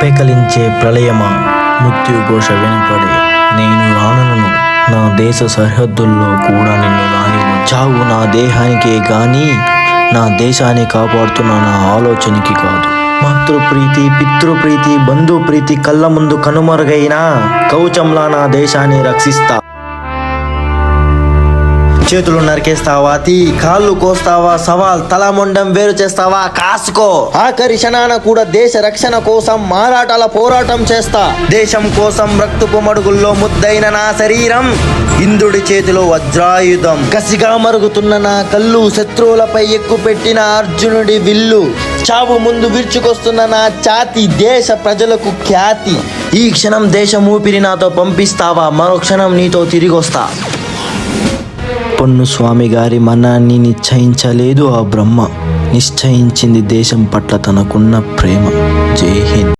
అపేకలించే ప్రళయమా? మృత్యుఘోష వినపడే నేను రానను నా దేశ సరిహద్దుల్లో కూడా నిన్ను రానివ్వు. చావు నా దేహానికే కానీ నా దేశాన్ని కాపాడుతున్న నా ఆలోచనకి కాదు. మాతృప్రీతి పితృప్రీతి బంధుప్రీతి కళ్ళ ముందు కనుమరుగైనా కౌచంలా నా దేశాన్ని రక్షిస్తా. చేతులు నరికేస్తావా తీ కాళ్ళు కోస్తావా? సవాల్ తల మొండం వేరు చేస్తావా? కాసుకో. ఆఖరి క్షణాన కూడా దేశ రక్షణ కోసం మారాటాల పోరాటం చేస్తా. దేశం కోసం రక్తపు మడుగుల్లో ముద్దైన నా శరీరం ఇంద్రుడి చేతిలో వజ్రాయుధం. కసిగా మరుగుతున్న నా కళ్ళు శత్రువులపై ఎక్కుపెట్టిన అర్జునుడి విల్లు. చావు ముందు విరుచుకొస్తున్న నా ఛాతి దేశ ప్రజలకు ఖ్యాతి. ఈ క్షణం దేశం ఊపిరి నాతో పంపిస్తావా? మరో క్షణం నీతో తిరిగి అప్పన్ను పొన్ను స్వామి గారి మనాన్ని నిశ్చయించలేదు ఆ బ్రహ్మ. నిశ్చయించింది దేశం పట్ల తనకున్న ప్రేమ. జై హింద్.